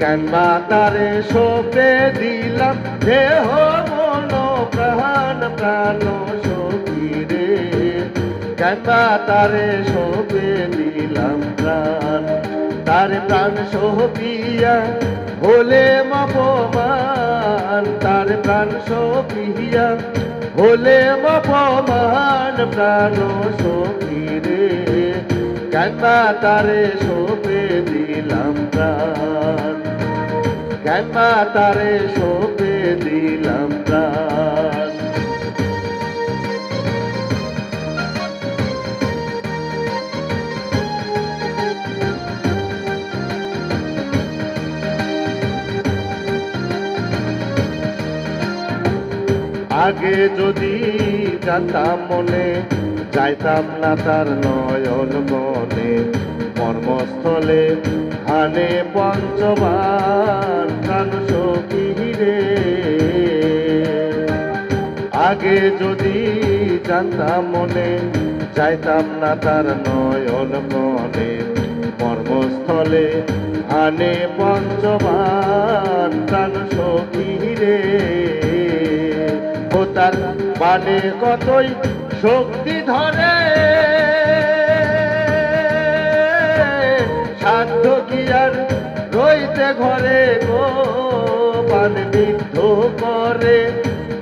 জ্ঞান মাতারে সোপে দিলাম। দেহ মন, প্রাণ প্রাণ সখী রে জ্ঞান মাতারে সোপে দিলাম প্রাণ। তার প্রাণ সোপিয়া হলে মপমান তার প্রাণ সোপিয়া হলে মপমান প্রাণ সখী রে কান্না তারে সোপে দিলাম প্রাণ। কান্না তারে সোপে দিলাম আগে যদি জানতাম মনে, যাইতাম না তার নয়ন মনে। কর্মস্থলে হানে পঞ্চবার জানতাম মনে, যাইতাম না তার নয়ন মনে। কর্মস্থলে আনে পঞ্চবার প্রাণ সখী রে। ও তার মানে কতই শক্তি ধরে। সাধ্য কি আর রইতে ঘরে গো? পান বিদ্ধ করে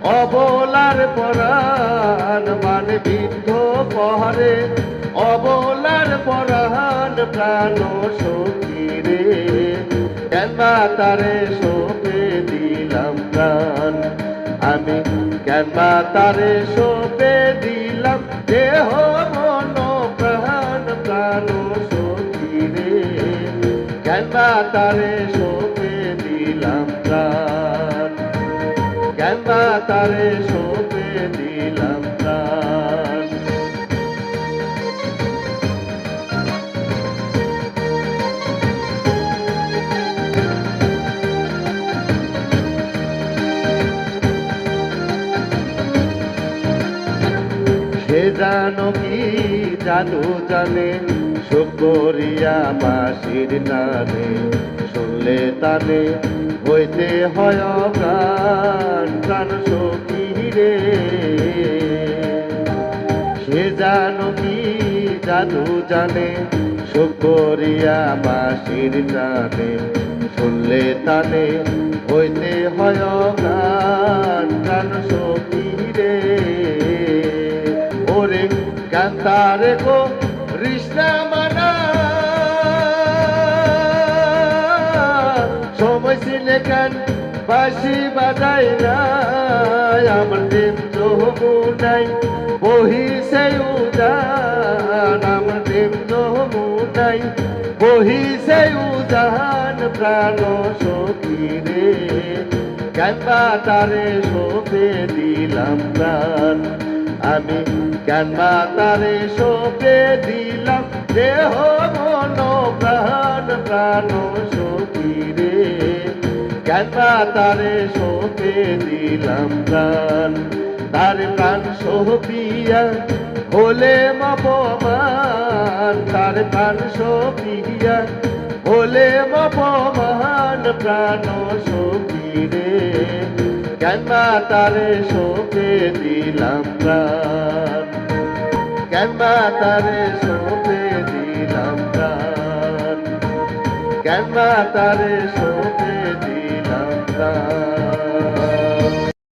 অবলার পরাণ, মান বিদ্ধ করে অবলার পরাণ, প্রাণ সখী রে তারে সোপে দিলাম প্রাণ। আমি কেন তারে সোপে দিলাম, দেহ, মন, প্রাণ প্রাণ সখী রে তারে সোপে দিলাম প্রাণ। তারে সোপে দিলাম প্রাণ। সে জানো কি জাদু জানে শুকরিয়া বাসির টানে শুনলে তানে হইতে হয় প্রাণ রে। সে জানো কি জানে শুকরিয়া বাসির জানে শুনলে তানে হইতে হয় গান রে। ওরে কান্তারে গো, কৃষ্ণা মানা ছিলে কান বাসি বাজাই না আমার দিন জহবু নাই, বহি সে উদান আমার দিন জহবু নাই, বহি সে উদান প্রাণ সখী রে কান্বা তারে সোপে দিলাম প্রাণ। আমি কান্বা তারে সোপে দিলাম, দেহ মন প্রাণ সখী রে। তারে সোপে দিলাম প্রাণ। তার প্রাণ সোপিয়া হলে মপমান তার প্রাণ সোপিয়া হলে মপমান প্রাণ সখী রে। কেনবা তারে সোপে দিলাম প্রাণ। কেনবা তারে সোপে দিলাম কেন তারে শোকে দিলাম